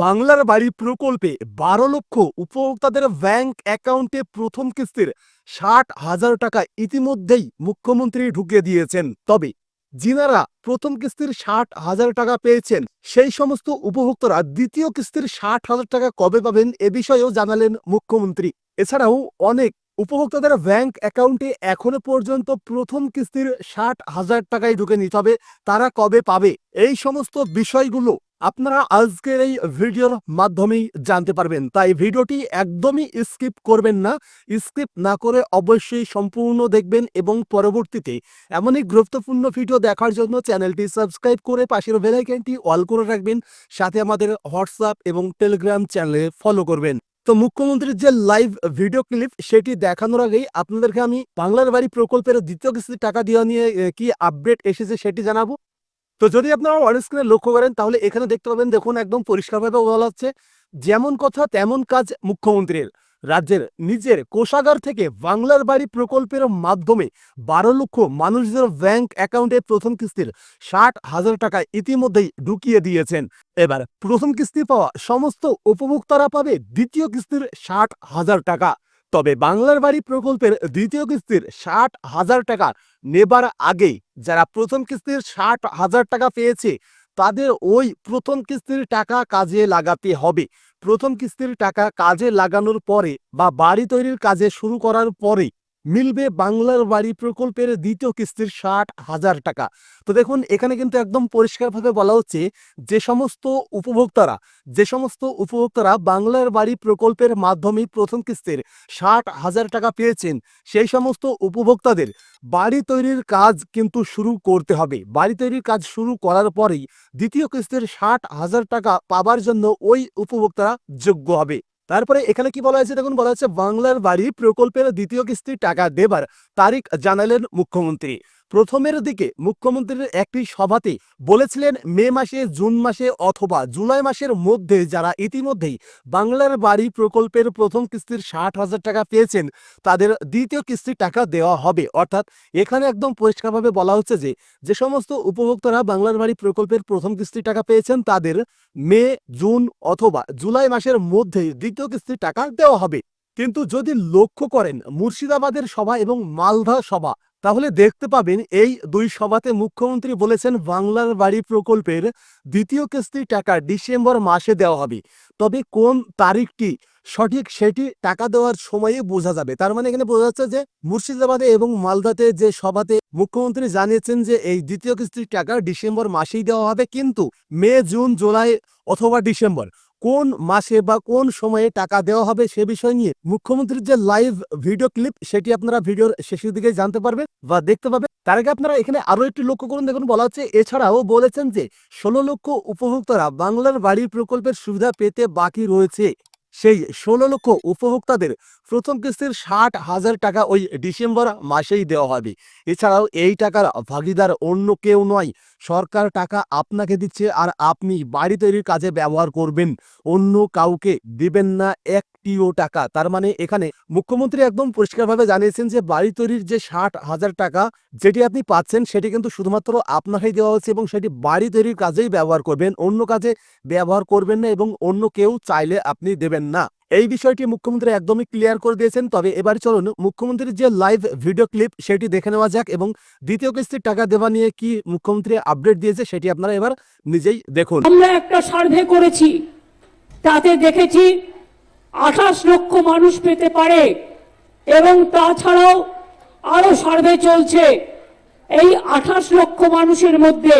বাংলার বাড়ি প্রকল্পে বারো লক্ষ উপভোক্তাদের ব্যাংক অ্যাকাউন্টে প্রথম কিস্তির ষাট হাজার টাকা ইতিমধ্যেই মুখ্যমন্ত্রী ঢুকিয়ে দিয়েছেন। তবে যিনারা প্রথম কিস্তির ষাট হাজার টাকা পেয়েছেন, সেই সমস্ত উপভোক্তারা দ্বিতীয় কিস্তির ষাট হাজার টাকা কবে পাবেন এ বিষয়েও জানালেন মুখ্যমন্ত্রী। এছাড়াও অনেক উপভোক্তাদের ব্যাংক অ্যাকাউন্টে এখনও পর্যন্ত প্রথম কিস্তির ষাট হাজার টাকায় ঢুকে নিতে হবে তারা কবে পাবে? এই সমস্ত বিষয়গুলো আপনারা আজকের এই ভিডিওর মাধ্যমেই জানতে পারবেন। তাই ভিডিওটি একদমই স্কিপ করবেন না। স্কিপ না করে অবশ্যই সম্পূর্ণ দেখবেন এবং পরবর্তীতে এমনই গুরুত্বপূর্ণ ভিডিও দেখার জন্য চ্যানেলটি সাবস্ক্রাইব করে পাশের বেলাইকনটি অল করে রাখবেন। সাথে আমাদের হোয়াটসঅ্যাপ এবং টেলিগ্রাম চ্যানেলে ফলো করবেন। তো মুখ্যমন্ত্রীর যে লাইভ ভিডিও ক্লিপ সেটি দেখানোর আগেই আপনাদেরকে আমি বাংলার বাড়ি প্রকল্পের দ্বিতীয় কিস্তি টাকা দেওয়া নিয়ে কি আপডেট এসেছে সেটি জানাব। তো যদি আপনারা অন স্ক্রিনে লক্ষ্য করেন, তাহলে এখানে দেখতে পাবেন, দেখুন, একদম পরিষ্কারভাবে বলা হচ্ছে, যেমন কথা তেমন কাজ মুখ্যমন্ত্রীর। রাজ্যের নিজের কোষাগার থেকে বাংলার বাড়ি প্রকল্পের মাধ্যমে বারো লক্ষ মানুষদের ব্যাংক অ্যাকাউন্টে প্রথম কিস্তির ষাট হাজার টাকা ইতিমধ্যেই ঢুকিয়ে দিয়েছেন। এবার প্রথম কিস্তি পাওয়া সমস্ত উপভোক্তারা পাবে দ্বিতীয় কিস্তির ষাট হাজার টাকা। তবে বাংলার বাড়ি প্রকল্পের দ্বিতীয় কিস্তির ষাট হাজার টাকা নেবার আগেই যারা প্রথম কিস্তির ষাট হাজার টাকা পেয়েছে, তাদের ওই প্রথম কিস্তির টাকা কাজে লাগাতে হবে। প্রথম কিস্তির টাকা কাজে লাগানোর পরে বা বাড়ি তৈরির কাজে শুরু করার পরে মিলবে বাংলার বাড়ি প্রকল্পের দ্বিতীয় কিস্তির ষাট হাজার টাকা। তো দেখুন, এখানে কিন্তু একদম পরিষ্কারভাবে বলা হচ্ছে, যে সমস্ত উপভোক্তারা, যে সমস্ত উপভোক্তারা বাংলার বাড়ি প্রকল্পের মাধ্যমে প্রথম কিস্তির ষাট হাজার টাকা পেয়েছেন, সেই সমস্ত উপভোক্তাদের বাড়ি তৈরির কাজ কিন্তু শুরু করতে হবে। বাড়ি তৈরির কাজ শুরু করার পরেই দ্বিতীয় কিস্তির ষাট হাজার টাকা পাবার জন্য ওই উপভোক্তারা যোগ্য হবে। তারপরে এখানে কি বলা হয়েছে? দেখুন, বলা হয়েছে বাংলার বাড়ি প্রকল্পের দ্বিতীয় কিস্তি টাকা দেবার তারিখ জানালেন মুখ্যমন্ত্রী। প্রথমের দিকে মুখ্যমন্ত্রীর একটি সভাতে বলেছিলেন, মে মাসে, জুন মাসে অথবা জুলাই মাসের মধ্যে যারা ইতিমধ্যেই বাংলার বাড়ি প্রকল্পের প্রথম কিস্তির ষাট হাজার টাকা পেয়েছেন, তাদের দ্বিতীয় কিস্তির টাকা দেওয়া হবে। অর্থাৎ এখানে একদম পরিষ্কারভাবে বলা হচ্ছে যে যে সমস্ত উপভোক্তারা বাংলার বাড়ি প্রকল্পের প্রথম কিস্তির টাকা পেয়েছেন, তাদের মে, জুন অথবা জুলাই মাসের মধ্যেই দ্বিতীয় কিস্তির টাকা দেওয়া হবে। কিন্তু যদি লক্ষ্য করেন, মুর্শিদাবাদের সভা এবং মালদা সভা তাহলে দেখতে পাবেন এই দুই সভাতে মুখ্যমন্ত্রী বলেছেন বাংলার বাড়ি প্রকল্পের দ্বিতীয় কিস্তির টাকা ডিসেম্বর মাসে দেওয়া হবে। তবে কোন তারিখটি সঠিক সেটি টাকা দেওয়ার সময়ে বোঝা যাবে। তার মানে এখানে বোঝা যাচ্ছে যে মুর্শিদাবাদে এবং মালদাতে যে সভাতে মুখ্যমন্ত্রী জানিয়েছেন যে এই দ্বিতীয় কিস্তির টাকা ডিসেম্বর মাসেই দেওয়া হবে, কিন্তু মে, জুন, জুলাই অথবা ডিসেম্বর কোন মাসে বা কোন সময়ে টাকা দেওয়া হবে সে বিষয় নিয়ে মুখ্যমন্ত্রীর যে লাইভ ভিডিও ক্লিপ সেটি আপনারা ভিডিওর শেষের দিকে জানতে পারবেন বা দেখতে পাবেন। তার আগে আপনারা এখানে আরও একটু লক্ষ্য করুন। দেখুন, বলা হচ্ছে এছাড়াও বলেছেন যে ষোলো লক্ষ উপভোক্তারা বাংলার বাড়ি প্রকল্পের সুবিধা পেতে বাকি রয়েছে। সেই ষোলো লক্ষ উপভোক্তাদের প্রথম কিস্তির ষাট হাজার টাকা ওই ডিসেম্বর মাসেই দেওয়া হবে। এছাড়াও এই টাকার ভাগিদার অন্য কেউ নয়, সরকার টাকা আপনাকে দিচ্ছে আর আপনি বাড়ি তৈরির কাজে ব্যবহার করবেন। অন্য কাউকে দিবেন না একটিও টাকা। তার মানে এখানে মুখ্যমন্ত্রী একদম পরিষ্কারভাবে জানিয়েছেন যে বাড়ি তৈরির যে ষাট হাজার টাকা যেটি আপনি পাচ্ছেন সেটি কিন্তু শুধুমাত্র আপনাকেই দেওয়া হচ্ছে এবং সেটি বাড়ি তৈরির কাজেই ব্যবহার করবেন। অন্য কাজে ব্যবহার করবেন না এবং অন্য কেউ চাইলে আপনি দেবেন না, এই বিষয়টি মুখ্যমন্ত্রী একদমই ক্লিয়ার করে দিয়েছেন। তবে এবার চলুন, মুখ্যমন্ত্রীর যে লাইভ ভিডিও ক্লিপ সেটি দেখে নেওয়া যাক এবং দ্বিতীয় কিস্তির টাকা দেওয়া নিয়ে কি মুখ্যমন্ত্রী আপডেট দিয়েছে সেটি আপনারা এবার নিজেই দেখুন। আমরা একটা সার্ভে করেছি, তাতে দেখেছি আঠাশ লক্ষ মানুষ পেতে পারে এবং তাছাড়াও আরও সার্ভে চলছে। এই আঠাশ লক্ষ মানুষের মধ্যে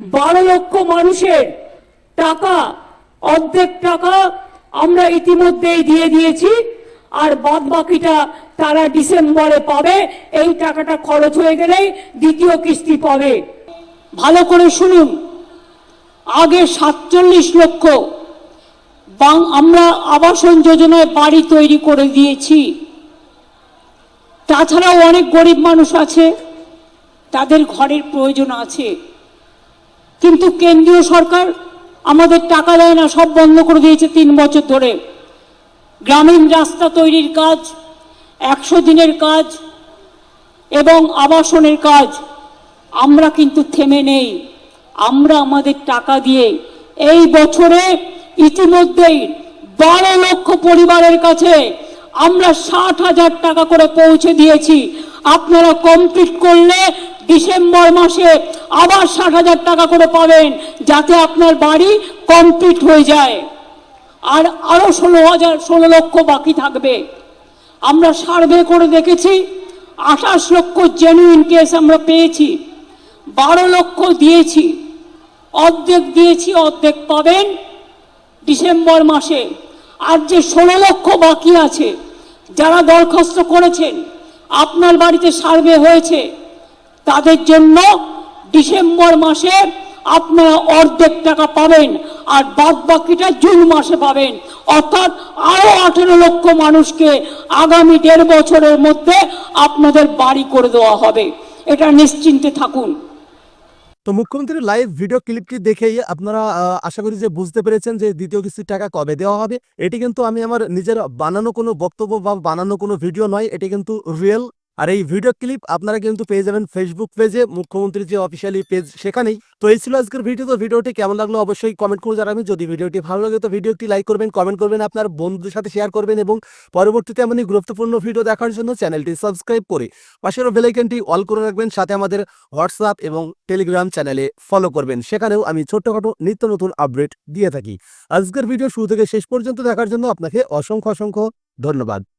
বারো লক্ষ মানুষের টাকা, অর্ধেক টাকা আমরা ইতিমধ্যেই দিয়ে দিয়েছি, আর বাদ বাকিটা তারা ডিসেম্বরে পাবে, এই টাকাটা খরচ হয়ে গেলেই দ্বিতীয় কিস্তি পাবে। ভালো করে শুনুন, আগে সাতচল্লিশ লক্ষ আমরা আবাসন যোজনায় বাড়ি তৈরি করে দিয়েছি। তাছাড়াও অনেক গরিব মানুষ আছে, তাদের ঘরের প্রয়োজন আছে। কিন্তু কেন্দ্রীয় সরকার আমাদের টাকা দেয় না, সব বন্ধ করে দিয়েছে তিন বছর ধরে। গ্রামীণ রাস্তা তৈরির কাজ, একশো দিনের কাজ এবং আবাসনের কাজ, আমরা কিন্তু থেমে নেই। আমরা আমাদের টাকা দিয়ে এই বছরে ইতিমধ্যেই বারো লক্ষ পরিবারের কাছে আমরা ষাট হাজার টাকা করে পৌঁছে দিয়েছি। আপনারা কমপ্লিট করলে ডিসেম্বর মাসে আবার ষাট হাজার টাকা করে পাবেন, যাতে আপনার বাড়ি কমপ্লিট হয়ে যায়। আর আরও ষোলো হাজার, ষোলো লক্ষ বাকি থাকবে। আমরা সার্ভে করে দেখেছি, আঠাশ লক্ষ জেনুইন কেস আমরা পেয়েছি, বারো লক্ষ দিয়েছি। অর্ধেক দিয়েছি, অর্ধেক পাবেন ডিসেম্বর মাসে। আর যে ষোলো লক্ষ বাকি আছে, যারা দরখাস্ত করেছেন, আপনার বাড়িতে সার্ভে হয়েছে তাদের জন্য ডিসেম্বর মাসে আপনারা অর্ধেক টাকা পাবেন আর বাদ বাকিটা জুন মাসে পাবেন। অর্থাৎ আরও আঠেরো লক্ষ মানুষকে আগামী দেড় বছরের মধ্যে আপনাদের বাড়ি করে দেওয়া হবে। এটা নিশ্চিন্তে থাকুন। তো মুখ্যমন্ত্রীর লাইভ ভিডিও ক্লিপটি দেখেই আপনারা আশা করি যে বুঝতে পেরেছেন যে দ্বিতীয় কিস্তির টাকা কবে দেওয়া হবে। এটি কিন্তু আমি আমার নিজের বানানো কোনো বক্তব্য বা বানানো কোনো ভিডিও নয়, এটি কিন্তু রিয়েল আর এই ভিডিও ক্লিপ আপনারা কিন্তু পেয়ে যাবেন ফেসবুক পেজে মুখ্যমন্ত্রীর যে অফিসিয়ালি পেজ সেখানেই। তো এই ছিল আজকের ভিডিও তো ভিডিওটি কেমন লাগল অবশ্যই কমেন্ট করে জানাবেন। যদি ভিডিওটি ভালো লাগে, তো ভিডিওটি লাইক করবেন কমেন্ট করবেন, আপনার বন্ধুদের সাথে শেয়ার করবেন এবং পরবর্তীতে এমনই গুরুত্বপূর্ণ ভিডিও দেখার জন্য চ্যানেলটি সাবস্ক্রাইব করে পাশের বেলাইকনটি অল করে রাখবেন, সাথে আমাদের হোয়াটসঅ্যাপ এবং টেলিগ্রাম চ্যানেলে ফলো করবেন। সেখানেও আমি ছোট্টখাটো নিত্য নতুন আপডেট দিয়ে থাকি। আজকের ভিডিও শুরু থেকে শেষ পর্যন্ত দেখার জন্য আপনাকে অসংখ্য অসংখ্য ধন্যবাদ।